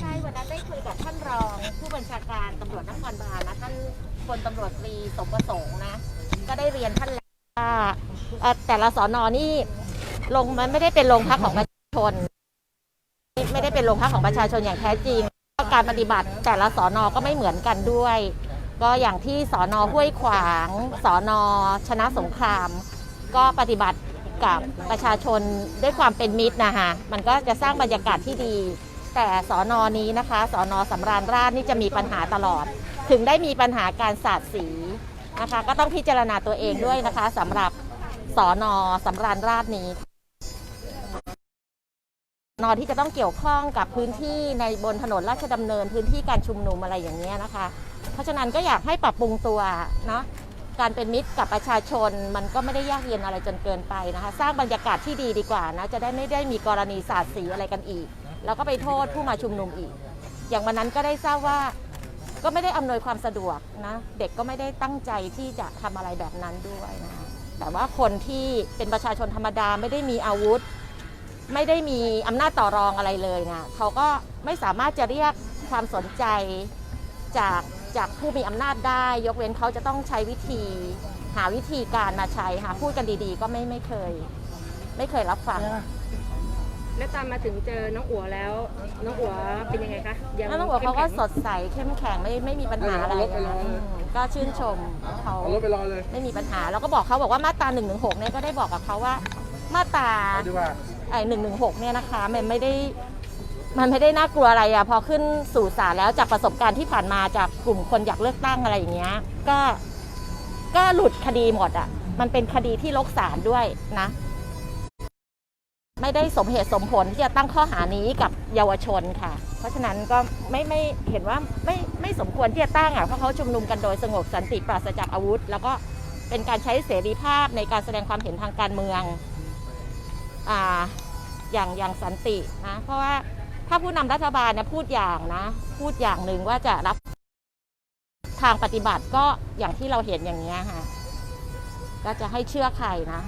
ใช่วันนั้นได้คุยกับท่านรอง ผู้บัญชาการตำรวจนครบาลนะท่านพลตำรวจตรีสมประสงค์นะ ก็ได้เรียนท่านแล้วว่าเอ่อแต่ละสอนอนี่ลงมันไม่ได้เป็นโรงพักของประชาชน ไม่ได้เป็นโรงพักของประชาชนอย่างแท้จริงการปฏิบัติแต่ละสอนอก็ไม่เหมือนกันด้วย ก็อย่างที่สอนอห้วยขวางสอนอชนะสงคราม ก็ปฏิบัติ กับประชาชนด้วยความเป็นมิตรนะคะมันก็จะสร้างบรรยากาศที่ดี แต่สอนอนี้นะคะสอนอสำราญราชนี่จะมีปัญหาตลอด ถึงได้มีปัญหาการสาดสีนะคะก็ต้องพิจารณาตัวเองด้วยนะคะสำหรับสอนอสำราญราชนี้นอที่จะต้องเกี่ยวข้องกับพื้นที่ในบนถนนราชดำเนินพื้นที่การชุมนุมอะไรอย่างเงี้ยนะคะ เพราะฉะนั้นก็อยากให้ปรับปรุงตัวเนาะ การเป็นมิตรกับประชาชนมันก็ไม่ได้ยากเย็นอะไรจนเกินไปนะคะ สร้างบรรยากาศที่ดีดีกว่านะ จะได้ไม่ได้มีกรณีสาดสีอะไรกันอีก แล้วก็ไปโทษผู้มาชุมนุมอีก อย่างวันนั้นก็ได้ทราบว่าก็ไม่ได้อำนวยความสะดวกนะเด็กก็ไม่ได้ตั้งใจที่จะทำอะไรแบบนั้นด้วยนะคะแต่ว่าคนที่เป็นประชาชนธรรมดาไม่ได้มีอาวุธ ไม่ได้มีอำนาจต่อรองอะไรเลยนะเขาก็ไม่สามารถจะเรียกความสนใจจาก จากผู้มีอำนาจได้ ยกเว้นเขาจะต้องใช้วิธี หาวิธีการมาใช้หาพูดกันดีๆ ก็ไม่ไม่เคย ไม่เคยรับฟัง แล้วตามมาถึงเจอน้องอัวแล้ว น้องอัวเป็นยังไงคะยังแล้วต้องบอกเขาก็เข้มแข็งสดใสเข้มแข็งไม่ไม่มีปัญหาอะไรนะอืมก็ชื่นชมเขาเอารถไปรอเลยไม่มีปัญหาแล้วก็บอกเขาบอกว่ามาตรา1นึเนี่ยก็ได้บอกกับเขาว่า มาตรา เอาดีกว่า ไอ้หนึ่งหนึ่งหกเนี่ยนะคะมันไม่ได้ มันไม่ได้น่ากลัวอะไรอะพอขึ้นสู่ศาลแล้วจากประสบการณ์ที่ผ่านมาจากกลุ่มคนอยากเลือกตั้งอะไรอย่างเงี้ย ก็ก็หลุดคดีหมดอะมันเป็นคดีที่ลกศาลด้วยนะ ไม่ได้สมเหตุสมผลที่จะตั้งข้อหานี้กับเยาวชนค่ะ เพราะฉะนั้นก็ไม่ไม่เห็นว่าไม่ไม่สมควรที่จะตั้งอะเพราะเขาชุมนุมกันโดยสงบสันติปราศจากอาวุธ แล้วก็เป็นการใช้เสรีภาพในการแสดงความเห็นทางการเมืองอ่าอย่างอย่างสันตินะเพราะว่า ถ้าผู้นำรัฐบาลเนี่ยพูดอย่างนะ พูดอย่างหนึ่งว่าจะรับทางปฏิบัติก็อย่างที่เราเห็นอย่างนี้ยค่ะก็จะให้เชื่อใครนะ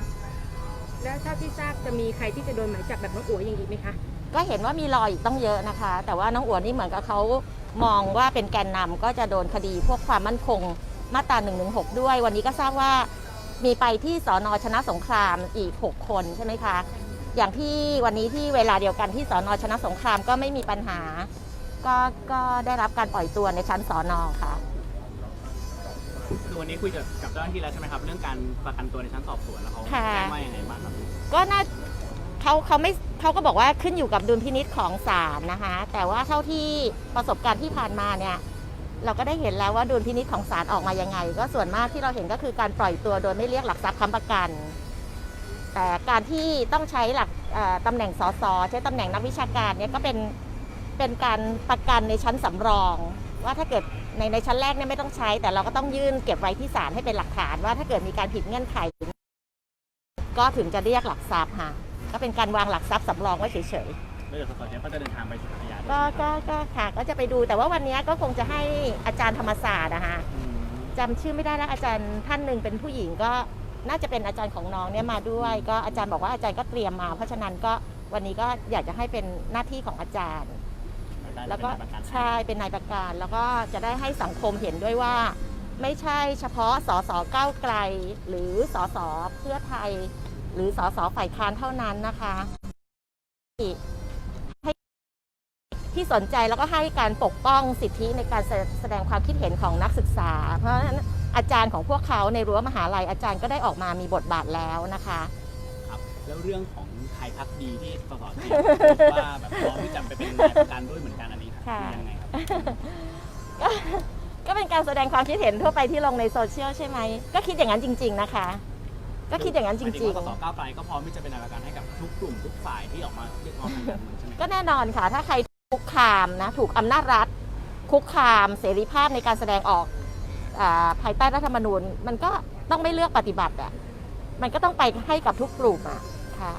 แล้วถ้าที่ทราบจะมีใครที่จะโดนหมายจับแบบน้องอัวอย่างอีกไหมคะก็เห็นว่ามีรอยอีกต้องเยอะนะคะ แต่ว่าน้องอวดนี่เหมือนกับเขามองว่าเป็นแกนนำก็จะโดนคดีพวกความมั่นคงมาตรา1นึด้วย วันนี้ก็ทราบว่ามีไปที่สอนอชนะสงครามอีก 6 คนใช่ไหมคะ อย่างที่วันนี้ที่เวลาเดียวกันที่สอนอชนะสงครามก็ไม่มีปัญหา ก็ก็ได้รับการปล่อยตัวในชั้นสอนอค่ะ คือวันนี้คุยกับกับเจ้าหน้าที่แล้วใช่ไหมครับ เรื่องการประกันตัวในชั้นสอบสวนแล้วเขาค่ะแจ้งว่ายังไงบ้างครับ ก็น่าเขาเขาไม่เขาก็บอกว่าขึ้นอยู่กับดุลพินิษของศาลนะคะ แต่ว่าเท่าที่ประสบการณ์ที่ผ่านมาเนี่ย เราก็ได้เห็นแล้วว่าดุลพินิษของศาลออกมายังไง ก็ส่วนมากที่เราเห็นก็คือการปล่อยตัวโดยไม่เรียกหลักทรัพย์ค้ำประกัน แต่การที่ต้องใช้หลักเอ่อตำแหน่งสสใช้ตำแหน่งนักวิชาการเนี่ยก็เป็นเป็นการประกันในชั้นสำรอง ว่าถ้าเกิดในในชั้นแรกเนี่ยไม่ต้องใช้ แต่เราก็ต้องยื่นเก็บไว้ที่ศาลให้เป็นหลักฐานว่าถ้าเกิดมีการผิดเงื่อนไข ก็ถึงจะเรียกหลักทรัพย์ค่ะก็เป็นการวางหลักทรัพย์สำรองไว้เฉยแล้วเดี๋ยวสสเจมส์ก็จะเดินทางไปสุพรรณยาๆก็ก็ก็ค่ะก็จะไปดูแต่ว่าวันนี้ก็คงจะให้อาจารย์ธรรมศาสตร์นะคะอืมจำชื่อไม่ได้แล้วอาจารย์ท่านหนึ่งเป็นผู้หญิงก็ น่าจะเป็นอาจารย์ของน้องเนี่ยมาด้วย ก็อาจารย์บอกว่าอาจารย์ก็เตรียมมา เพราะฉะนั้นก็วันนี้ก็อยากจะให้เป็นหน้าที่ของอาจารย์ได้แล้วก็เป็นประกันใช่เป็นนายประการแล้วก็จะได้ให้สังคมเห็นด้วยว่า ไม่ใช่เฉพาะสสก้าวไกล หรือสสเพื่อไทย หรือสสฝ่ายค้านเท่านั้นนะคะที่ให้ที่สนใจแล้วก็ให้การปกป้องสิทธิในการแสแสดงความคิดเห็นของนักศึกษา เพราะฉะนั้น อาจารย์ของพวกเขาในรั้วมหาลัยอาจารย์ก็ได้ออกมามีบทบาทแล้วนะคะ ครับ แล้วเรื่องของไทยพักดีที่สสเจมส์ว่าแบบพร้อมที่จะไปเป็นนายประกันด้วยเหมือนกันอันนี้ค่ะคือยังไงครับก็ก็เป็นการแสดงความคิดเห็นทั่วไปที่ลงในโซเชียลใช่ไหม ก็คิดอย่างนั้นจริง ๆนะคะ ก็คิดอย่างนั้นจหมายถึริง ว่าสสก้าวไกลก็พร้อมที่จะเป็นนายประกันให้กับทุกกลุ่มทุกฝ่ายที่ออกมาเรียกร้องทางการเมืองใช่ไหมๆก็แน่นอนค่ะ ถ้าใครคุกคามนะ ถูกอำนาจรัฐ คุกคามเสรีภาพในการแสดงออกอา ภายใต้รัฐธรรมนูญ มันก็ต้องไม่เลือกปฏิบัติอะมันก็ต้องไปให้กับทุกกลุ่มอะค่ะ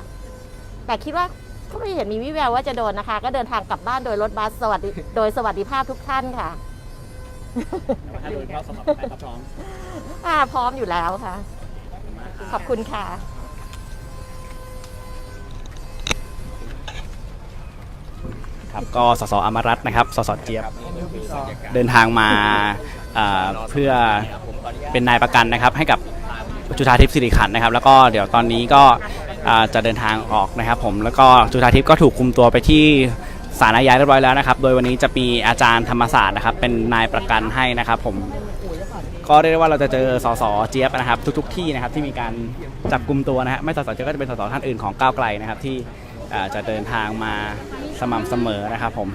แต่คิดว่าก็ไม่เห็นมีวิแววว่าจะโดนนะคะ ก็เดินทางกลับบ้านโดยรถบัสสวัสดิโดยสวัสดิภาพทุกท่านค่ะแต่ว่าถ้าโดนเข้าสมัครไทยก็พร้อมอ่าพร้อมอยู่แล้วค่ะ ขอบคุณค่ะคครับก็สสอมรัตน์นะครับ สสเจี๊ยบ เดินทางมาเพื่อเป็นนายประกันนะครับ ให้กับจุธาทิพย์สิริขันธ์นะครับ แล้วก็เดี๋ยวตอนนี้ก็จะเดินทางออกนะครับ ผมแล้วก็จุธาทิพย์ก็ถูกคุมตัวไปที่ศาลอาญาเรียบร้อยแล้วนะครับ โดยวันนี้จะมีอาจารย์ธรรมศาสตร์นะครับ เป็นนายประกันให้นะครับผมก็เรียกได้ว่าเราจะเจอสสเจี๊ยบนะครับทุก ๆ ที่นะครับที่มีการจับกลุ่มตัวนะฮะไม่สสเจี๊ยบก็จะเป็นสสท่านอื่นของก้าวไกลนะครับที่จะเดินทางมาสม่ำเสมอนะครับผม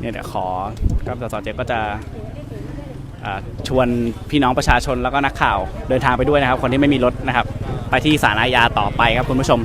เนี่ยเดี๋ยวขอกับสสเจก็จะอ่าชวนพี่น้องประชาชนแล้วก็นักข่าวเดินทางไปด้วยนะครับ คนที่ไม่มีรถนะครับ ไปที่ศาลอาญาต่อไปครับคุณผู้ชม